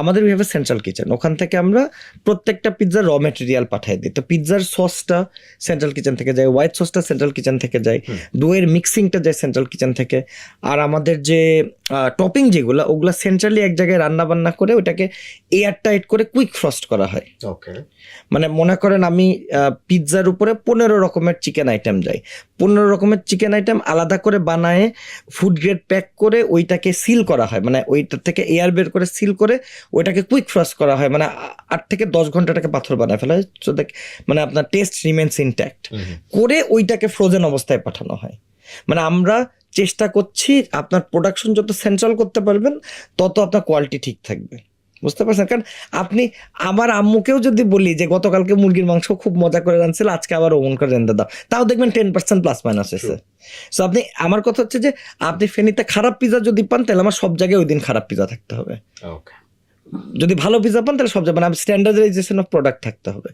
আমাদের we have a central kitchen ওখান থেকে আমরা প্রত্যেকটা পিৎজার র মেটেরিয়াল পাঠিয়ে দিই। তো পিৎজার সসটা সেন্ট্রাল কিচেন থেকে যায় হোয়াইট সসটা সেন্ট্রাল কিচেন থেকে যায় দইয়ের মিক্সিংটা যায় সেন্ট্রাল কিচেন থেকে। আর আমাদের যে টপিং যেগুলো ওগুলো সেন্ট্রালি এক জায়গায় রান্না বান্না করে ওটাকে এয়ার টাইট করে কুইক ফ্রস্ট করা হয়। ওকে মানে মনে করেন আমি পিৎজার উপরে পনেরো রকমের চিকেন আইটেম যাই। পনেরো রকমের চিকেন আইটেম আলাদা করে বানায় ফুড গ্রেড প্যাক করে ওইটাকে সিল করা হয়। মানে ওইটার থেকে এয়ার বের করে সিল করে ওইটাকে কুইক ফ্রস্ট করা হয় মানে আট থেকে দশ ঘন্টাটাকে পাথর বানায় ফেলা হয় that মানে আপনার টেস্ট রিমেন্স ইনট্যাক্ট করে ওইটাকে ফ্রোজেন অবস্থায় পাঠানো হয়। মানে আমরা চেষ্টা করছি আপনার প্রোডাকশন যত সেন্ট্রাল করতে পারবেন তত আপনার কোয়ালিটি ঠিক থাকবে। বুঝতে পারছেন? কারণ আপনি আমার আম্মুকেও যদি বলি যে গতকালকে মুরগির মাংস খুব মজা করে রাঁধছিল আজকে আবার ওমন করে রেঁধে দাও। তাও দেখবেন টেন পার্সেন্ট প্লাস মাইনাস এসে। সো আপনি আমার কথা হচ্ছে যে আপনি ফেনীতে খারাপ পিজা যদি পান তাহলে আমার সব জায়গায় ওই দিন খারাপ পিজা থাকতে হবে। ওকে যদি ভালো পিজা পান তাহলে সব যাবেন। স্ট্যান্ডার্ডাইজেশন অফ প্রোডাক্ট থাকতে হবে।